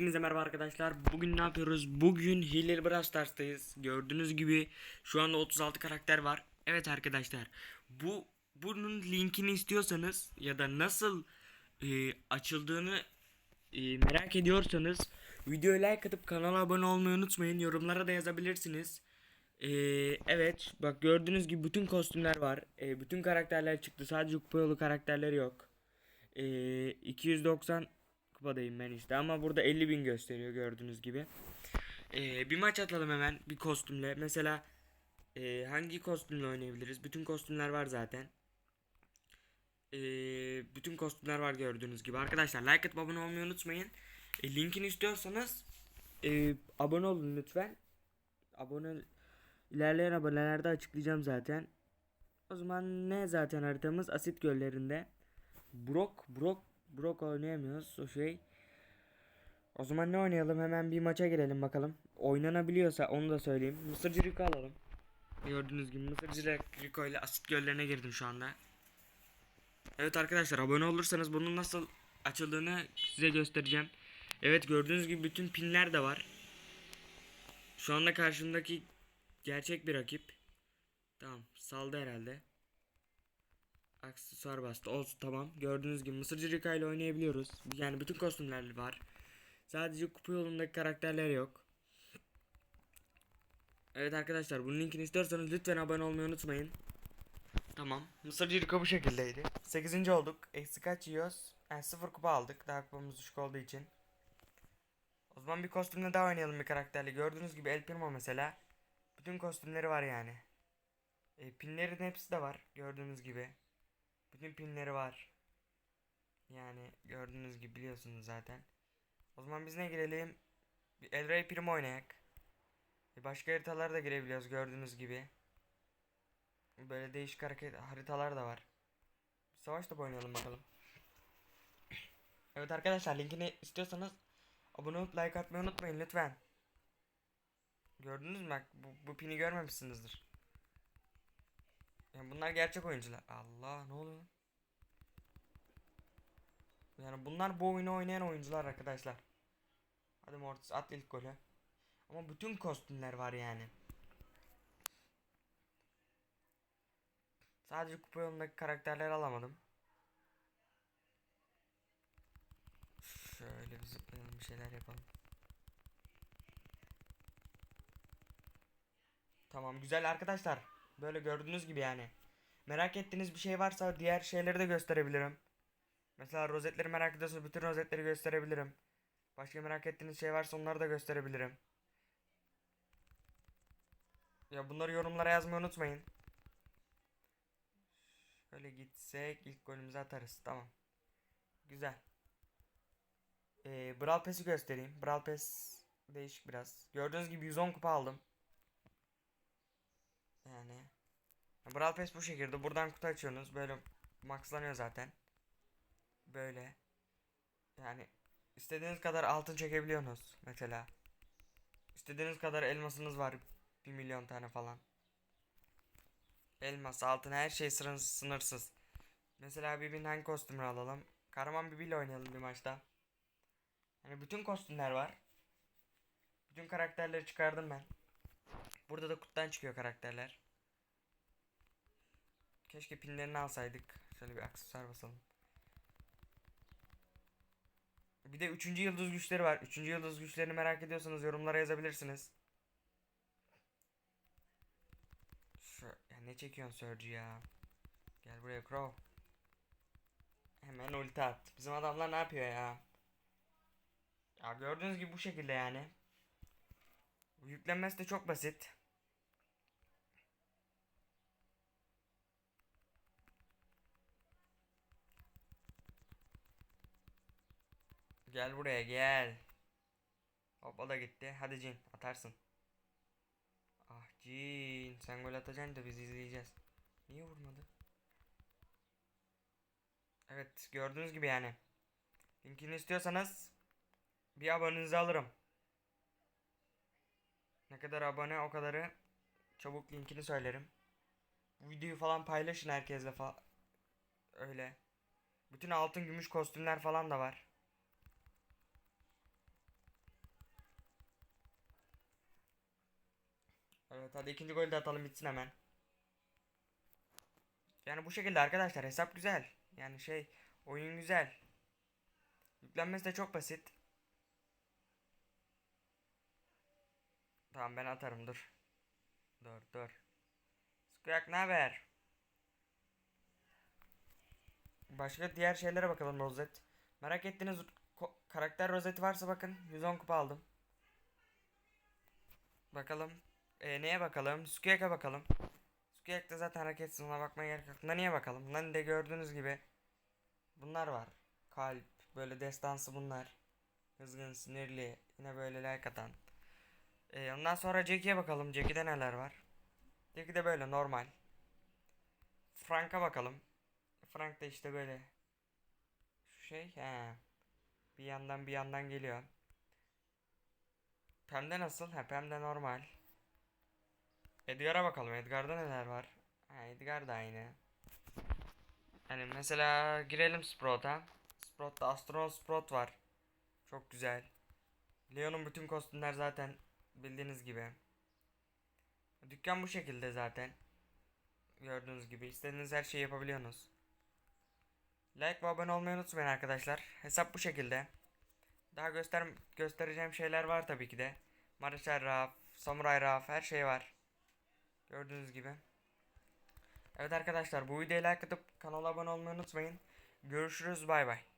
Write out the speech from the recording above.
Hepinize merhaba arkadaşlar. Bugün ne yapıyoruz? Bugün Hilal Brawl Stars'tayız. Gördüğünüz gibi şu anda 36 karakter var. Evet arkadaşlar. Bu bunun linkini istiyorsanız ya da nasıl e, açıldığını e, merak ediyorsanız videoya like atıp kanala abone olmayı unutmayın. Yorumlara da yazabilirsiniz. E, evet bak gördüğünüz gibi bütün kostümler var. E, bütün karakterler çıktı. Sadece kupa yolu karakterleri yok. E, 290 kupadayım ben işte ama burada 50 bin gösteriyor gördüğünüz gibi. Ee, bir maç atalım hemen bir kostümle. Mesela e, hangi kostümle oynayabiliriz? Bütün kostümler var zaten. Ee, bütün kostümler var gördüğünüz gibi. Arkadaşlar like atıp abone olmayı unutmayın. E, linkini istiyorsanız e, abone olun lütfen. Abone ilerleyen abonelerde açıklayacağım zaten. O zaman ne zaten haritamız? Asit göllerinde. Brok, Brok, Brok oynayamıyoruz o şey. O zaman ne oynayalım? Hemen bir maça girelim bakalım. Oynanabiliyorsa onu da söyleyeyim. Mısırcı Rico alalım. Gördüğünüz gibi Mısırcı Rico ile asit göllerine girdim şu anda. Evet arkadaşlar abone olursanız bunun nasıl açıldığını size göstereceğim. Evet gördüğünüz gibi bütün pinler de var. Şu anda karşımdaki gerçek bir rakip. Tamam saldı herhalde. Aksesuar bastı. Olsun tamam. Gördüğünüz gibi Mısırcı Rika ile oynayabiliyoruz. Yani bütün kostümler var. Sadece kupa yolundaki karakterler yok. Evet arkadaşlar bunun linkini istiyorsanız lütfen abone olmayı unutmayın. Tamam. Mısırcı Rika bu şekildeydi. 8. olduk. Eksi kaç yiyoruz? Yani 0 kupa aldık. Daha kupamız düşük olduğu için. O zaman bir kostümle daha oynayalım bir karakterle. Gördüğünüz gibi El Primo mesela. Bütün kostümleri var yani. E, pinlerin hepsi de var. Gördüğünüz gibi. Bütün pinleri var. Yani gördüğünüz gibi biliyorsunuz zaten. O zaman biz ne girelim? Bir El Rey Primo oynayak. Başka haritalara da girebiliyoruz gördüğünüz gibi. Böyle değişik hareket haritalar da var. Savaş topu oynayalım bakalım. Evet arkadaşlar linkini istiyorsanız abone olup like atmayı unutmayın lütfen. Gördünüz mü bak bu, bu pini görmemişsinizdir. Yani bunlar gerçek oyuncular. Allah ne oluyor? Yani bunlar bu oyunu oynayan oyuncular arkadaşlar. Hadi Mortis at ilk golü. Ama bütün kostümler var yani. Sadece kupa yolundaki karakterleri alamadım. Şöyle bir zıplayalım bir şeyler yapalım. Tamam güzel arkadaşlar. Böyle gördüğünüz gibi yani. Merak ettiğiniz bir şey varsa diğer şeyleri de gösterebilirim. Mesela rozetleri merak ediyorsanız bütün rozetleri gösterebilirim. Başka merak ettiğiniz şey varsa onları da gösterebilirim. Ya bunları yorumlara yazmayı unutmayın. Şöyle gitsek ilk golümüzü atarız. Tamam. Güzel. Ee, Brawl Pass'i göstereyim. Brawl Pass değişik biraz. Gördüğünüz gibi 110 kupa aldım. Yani. Brawl Pass bu şekilde. Buradan kutu açıyorsunuz. Böyle maxlanıyor zaten. Böyle. Yani istediğiniz kadar altın çekebiliyorsunuz mesela. İstediğiniz kadar elmasınız var. 1 milyon tane falan. Elmas, altın her şey sınır- sınırsız. Mesela Bibi'nin hangi kostümünü alalım? Kahraman Bibi ile oynayalım bir maçta. Yani bütün kostümler var. Bütün karakterleri çıkardım ben. Burada da kutudan çıkıyor karakterler. Keşke pinlerini alsaydık. Şöyle bir aksesuar basalım. Bir de 3. yıldız güçleri var. 3. yıldız güçlerini merak ediyorsanız yorumlara yazabilirsiniz. Şu, ya ne çekiyorsun Surge ya? Gel buraya Crow. Hemen ulti at. Bizim adamlar ne yapıyor ya? Ya gördüğünüz gibi bu şekilde yani. Yüklenmesi de çok basit. Gel buraya gel. Hop o da gitti. Hadi Cin atarsın. Ah Cin sen gol atacaksın da biz izleyeceğiz. Niye vurmadı? Evet gördüğünüz gibi yani. Linkini istiyorsanız bir abonenizi alırım. Ne kadar abone o kadarı çabuk linkini söylerim. Bu videoyu falan paylaşın herkesle falan. Öyle. Bütün altın gümüş kostümler falan da var. Evet hadi ikinci golü de atalım bitsin hemen. Yani bu şekilde arkadaşlar hesap güzel. Yani şey oyun güzel. Yüklenmesi de çok basit. Tamam ben atarım dur. Dur dur. Skuyak ne haber? Başka diğer şeylere bakalım rozet. Merak ettiğiniz karakter rozeti varsa bakın 110 kupa aldım. Bakalım. E, neye bakalım? Skuyak'a bakalım. Skuyak da zaten hareketsiz ona bakmaya gerek yok. Nani'ye bakalım. Nani'de gördüğünüz gibi bunlar var. Kalp, böyle destansı bunlar. Kızgın, sinirli, yine böyle like atan. E, ondan sonra Jackie'ye bakalım. Jackie'de neler var? Jackie de böyle normal. Frank'a bakalım. Frank da işte böyle. Şu şey he. Bir yandan bir yandan geliyor. Pem'de nasıl? Ha Pem'de normal. Edgar'a bakalım. Edgar'da neler var? Ha Edgar da aynı. Yani mesela girelim Sprout'a. Sprout'ta Astronaut Sprout var. Çok güzel. Leon'un bütün kostümler zaten bildiğiniz gibi. Dükkan bu şekilde zaten. Gördüğünüz gibi istediğiniz her şeyi yapabiliyorsunuz. Like ve abone olmayı unutmayın arkadaşlar. Hesap bu şekilde. Daha göster göstereceğim şeyler var tabii ki de. Marshall Raf, Samurai Raf her şey var. Gördüğünüz gibi. Evet arkadaşlar bu videoya like atıp kanala abone olmayı unutmayın. Görüşürüz bay bay.